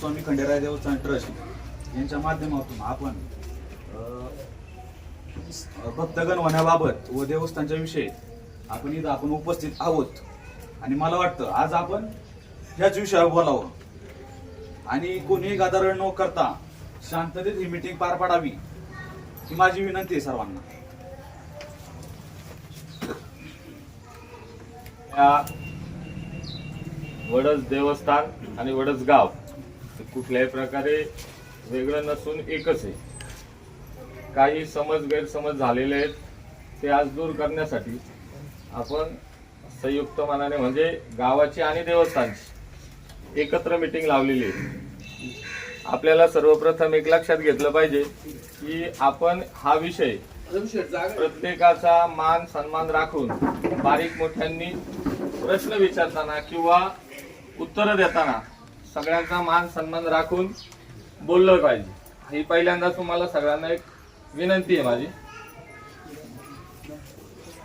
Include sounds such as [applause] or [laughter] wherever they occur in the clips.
स्वामी खंडेराय देवस्थान ट्रस्ट यांच्या माध्यमातून आपण भक्तगण होण्याबाबत व देवस्थानच्या विषयी आपण इथं आपण उपस्थित आहोत. आणि मला वाटतं आज आपण ह्याच विषयावर बोलावं. आणि कोणीही गदारोळ न करता शांततेत ही मीटिंग पार पाडावी ही माझी विनंती आहे सर्वांना. वडस वडच देवस्थान आणि वडस गाव कुठल्याही प्रकारे वेगळं नसून एकच आहे. काही समज गैरसमज झालेले आहेत ते आज दूर करण्यासाठी आपण संयुक्त मनाने म्हणजे गावाची आणि देवस्थानची एकत्र मिटिंग लावलेली आहे. आपल्याला सर्वप्रथम एक लक्षात घेतलं पाहिजे की आपण हा विषय प्रत्येकाचा मान सन्मान राखून बारीक मोठ्यांनी प्रश्न विचारताना किंवा उत्तर देताना सगळ्यांचा मान सन्मान राखून बोललं पाहिजे. ही पहिल्यांदा तुम्हाला सगळ्यांना एक विनंती आहे माझी.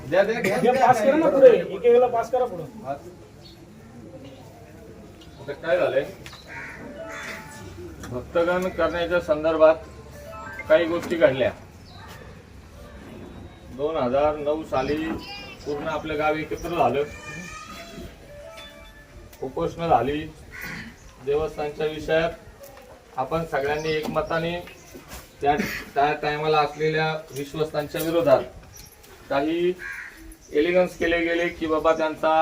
द्या द्या घ्या, द्या. पास करा ना पुढे. एकेकाला पास करा पुढे. आता काय झालंय? भक्तगण करण्याच्या संदर्भात काही गोष्टी घडल्या. दोन हजार नऊ साली पूर्ण आपलं गाव एकत्र झालं. उपोषण झाली. देवस्थानच्या विषयात आपण सगळ्यांनी एकमताने त्या त्या टायमाला असलेल्या विश्वस्तांच्या विरोधात काही एलिगन्स केले गेले की बाबा त्यांचा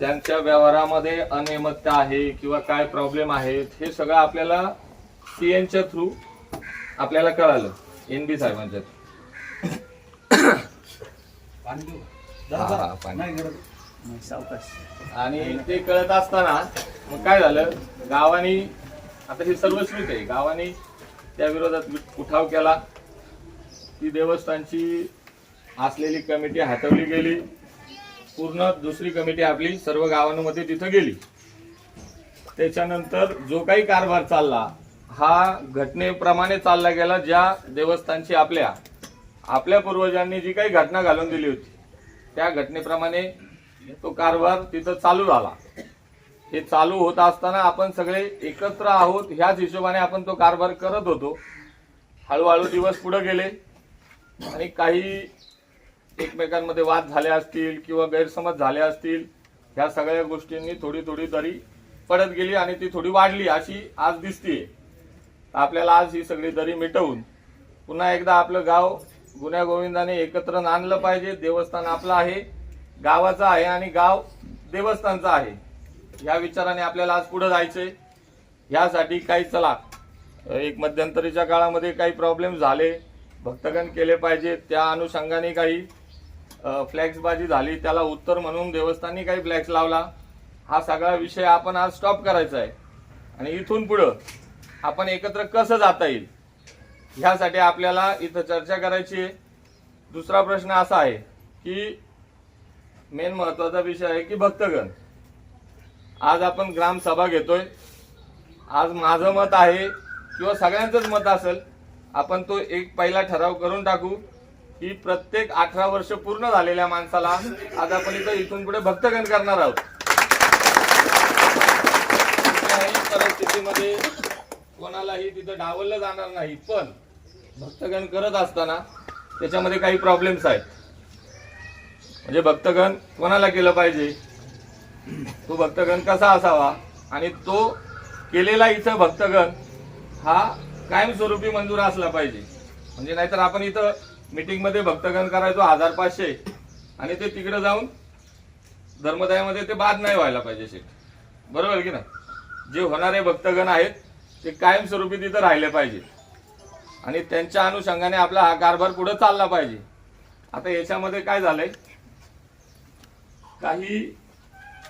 त्यांच्या व्यवहारामध्ये अनियमितता आहे किंवा काय प्रॉब्लेम आहेत हे सगळं आपल्याला सीएनच्या थ्रू आपल्याला कळालं एन बी साहेबांच्या [coughs] हा, सावकाश आणि ते कळत असताना मग काय झालं? गावाने आता हे सर्वश्रुत आहे गावाने त्या विरोधात उठाव केला. ती देवस्थानची असलेली कमिटी हटवली गेली. पूर्ण दुसरी कमिटी आपली सर्व गावांमध्ये तिथं गेली. त्याच्यानंतर जो काही कारभार चालला हा घटनेप्रमाणे चालला गेला ज्या देवस्थानची आपल्या आपल्या पूर्वजांनी जी काही घटना घालून दिली होती त्या घटनेप्रमाणे तो कारभार तिथं चालू झाला. हे चालू होत असताना आपण सगळे एकत्र आहोत ह्याच हिशोबाने आपण तो कारभार करत होतो. हळूहळू दिवस पुढे गेले आणि काही एकमेकांमध्ये वाद झाले असतील किंवा गैरसमज झाले असतील ह्या सगळ्या गोष्टींनी थोडी थोडी दरी पडत गेली आणि ती थोडी वाढली अशी आज दिसतीये. आपल्याला आज ही सगळी दरी मिटवून पुन्हा एकदा आपलं गाव गुन्ह्या गोविंदाने एकत्र आणलं पाहिजे देवस्थान आपलं आहे. गावाचं आहे आणि गाव देवस्थानचं आहे. या विचाराने आपल्याला आज पुढे जायचंय. यासाठी काही चला. एक मध्यंतरीच्या काळामध्ये काही प्रॉब्लेम झाले. भक्तगण केले पाहिजे. त्या अनुषंगाने काही फ्लॅक्सबाजी झाली. त्याला उत्तर म्हणून देवस्थानी काही फ्लॅक्स लावला. हा सगळा विषय आपण आज स्टॉप करायचा आहे. आणि इथून पुढं आपण एकत्र कसं जाता येईल? ह्यासाठी आपल्याला इथं चर्चा करायची आहे. दुसरा प्रश्न असा आहे की मेन महत्त्वाचा विषय आहे की भक्तगण. आज आपण ग्रामसभा घेतोय. आज माझं मत आहे किंवा सगळ्यांचंच मत असेल आपण तो एक पहिला ठराव करून टाकू की प्रत्येक अठरा वर्ष पूर्ण झालेल्या माणसाला आज आपण इथं इथून पुढे भक्तगण करणार आहोत. कुठल्याही परिस्थितीमध्ये कोणालाही तिथं डावललं जाणार नाही पण भक्तगण करत असताना त्याच्यामध्ये काही प्रॉब्लेम्स आहेत. म्हणजे भक्तगण कोणाला केलं पाहिजे? तो भक्तगण कसा असावा? आणि तो केलेला इथं भक्तगण हा कायमस्वरूपी मंजूर असला पाहिजे. म्हणजे नाहीतर आपण इथं मिटिंगमध्ये भक्तगण करायचो हजार पाचशे आणि ते तिकडे जाऊन धर्मदायामध्ये ते बाद नाही व्हायला पाहिजे शेठ. बरोबर की नाही? जे होणारे भक्तगण आहेत ते कायमस्वरूपी तिथं राहिले पाहिजे. आणि त्यांच्या अनुषंगाने आपला हा कारभार पुढे चालला पाहिजे. आता याच्यामध्ये काय झालंय? काही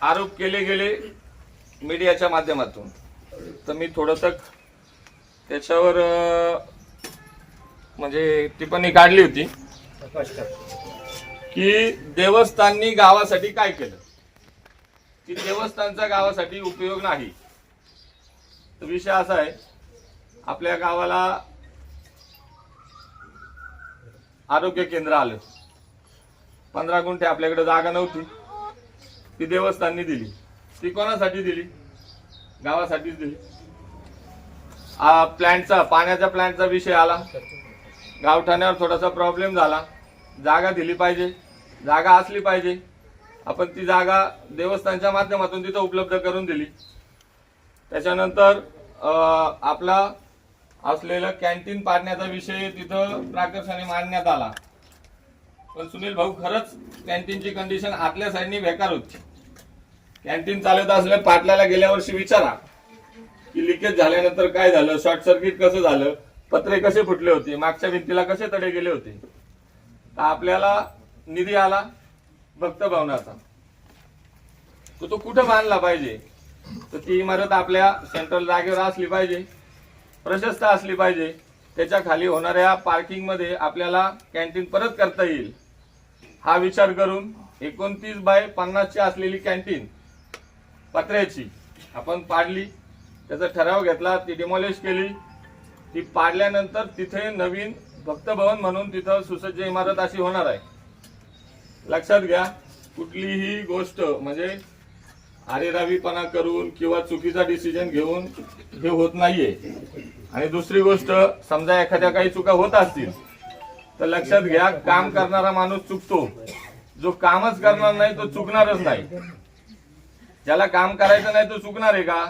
आरोप केले गेले मीडियाच्या माध्यमातून. तर मी थोडंसं त्याच्यावर म्हणजे टिप्पणी काढली होती की देवस्थाननी गावासाठी काय केलं? की देवस्थानचा गावासाठी उपयोग नाही. तर विषय असा आहे आपल्या गावाला आरोग्य केंद्र आलं. पंधरा गुंठे आपल्याकडे जागा नव्हती. ती देवस्थाननी दिली. ती कोणासाठी दिली? गावासाठीच दिली. आ, प्लॅन्टचा पाण्याच्या प्लॅन्टचा विषय आला. गावठाण्यावर थोडासा प्रॉब्लेम झाला. जागा दिली पाहिजे. जागा असली पाहिजे. आपण ती जागा देवस्थानच्या माध्यमातून तिथं उपलब्ध करून दिली. त्याच्यानंतर आपला असलेलं कॅन्टीन पाडण्याचा विषय तिथं प्राकर्षाने मांडण्यात आला. पण सुनील भाऊ खरंच कॅन्टीनची कंडिशन आतल्या साईडनी बेकार होती. कॅन्टीन चालवत असल्या पाटलाला गेल्या वर्षी विचारा की लिकेज झाल्यानंतर काय झालं शॉर्ट सर्किट कसं झालं पत्रे कसे फुटले होते मागच्या भिंतीला कसे तडे गेले होते. तर आपल्याला निधी आला भक्त भवनाचा. तो तो कुठं बांधला पाहिजे? तर ती इमारत आपल्या सेंट्रल जागेवर असली पाहिजे प्रशस्त असली पाहिजे. त्याच्याखाली होणाऱ्या पार्किंगमध्ये आपल्याला कॅन्टीन परत करता येईल. हा विचार करून एकोणतीस बाय पन्नासची असलेली कॅन्टीन पत्र्याची. आपण पाडली. त्याचा ठराव घेतला ती डिमॉलिश केली. ती पाडल्यानंतर तिथे नवीन भक्तभवन म्हणून तिथं सुसज्ज इमारत अशी होणार आहे. लक्षात घ्या कुठलीही गोष्ट म्हणजे आरेरावीपणा करून किंवा चुकीचा डिसिजन घेऊन हे होत नाहीये. आणि दुसरी गोष्ट समजा एखाद्या काही चुका होत असतील तर लक्षात घ्या काम करणारा माणूस चुकतो. जो कामच करणार नाही तो चुकणारच नाही. ज्याला काम करायचं नाही तो चुकणार आहे का?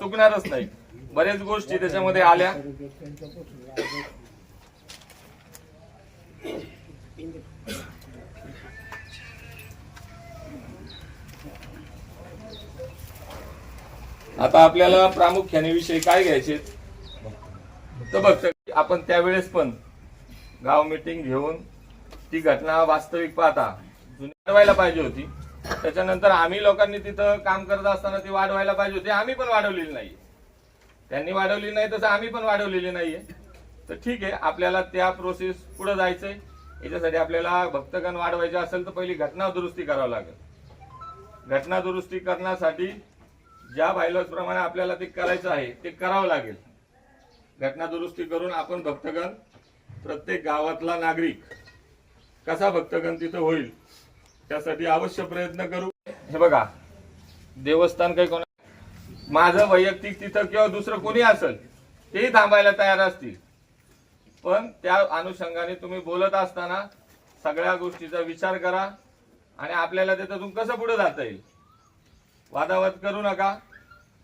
चुकणारच नाही. बरेच गोष्टी त्याच्यामध्ये आल्या. आता आपल्याला प्रामुख्याने विषय काय घ्यायचे? तर बघ आपण त्यावेळेस पण गाव मीटिंग घेऊन ती घटना वास्तविक पाहता. जुनी पाहिजे होती. त्याच्यानंतर आम्ही लोकांनी तिथं काम करत असताना ती वाढवायला पाहिजे होती. आम्ही पण वाढवलेली नाही त्यांनी वाढवली नाही तसं आम्ही पण वाढवलेली नाहीये. तर ठीक आहे आपल्याला त्या प्रोसेस पुढे जायचंय. याच्यासाठी आपल्याला भक्तगण वाढवायचे असेल तर पहिली घटना दुरुस्ती करावं लागेल. घटना दुरुस्ती करण्यासाठी ज्या बायलॉज प्रमाणे आपल्याला ते करायचं आहे ते करावं लागेल. घटना दुरुस्ती करून आपण भक्तगण प्रत्येक गावातला नागरिक कसा भक्तगण तिथं होईल त्यासाठी अवश्य प्रयत्न करू. हे बघा देवस्थान काही कोणा माझं वैयक्तिक तिथं किंवा दुसरं कोणी असेल तेही थांबायला तयार असतील. पण त्या अनुषंगाने तुम्ही बोलत असताना सगळ्या गोष्टीचा विचार करा आणि आपल्याला त्याच्यातून कसं पुढे जाता येईल? वादावाद करू नका.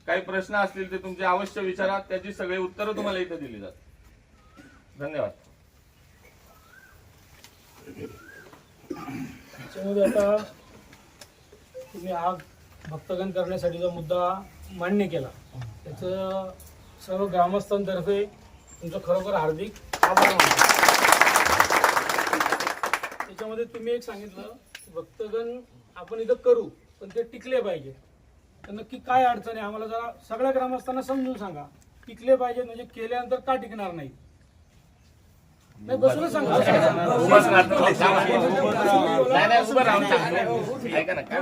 काही प्रश्न असतील ते तुमचे अवश्य विचारा. त्याची सगळी उत्तरं तुम्हाला इथे दिली जातात धन्यवाद. त्याच्यामध्ये आता तुम्ही हा भक्तगण करण्यासाठीचा मुद्दा मान्य केला. त्याचं सर्व ग्रामस्थांतर्फे तुमचं खरोखर हार्दिक आभार मानतो. त्याच्यामध्ये तुम्ही एक सांगितलं की भक्तगण आपण इथं करू पण ते टिकले पाहिजे. तर नक्की काय अडचण आहे आम्हाला जरा सगळ्या ग्रामस्थांना समजून सांगा. टिकले पाहिजे म्हणजे केल्यानंतर का टिकणार नाही नाही उभं राहून. ऐका ना काय?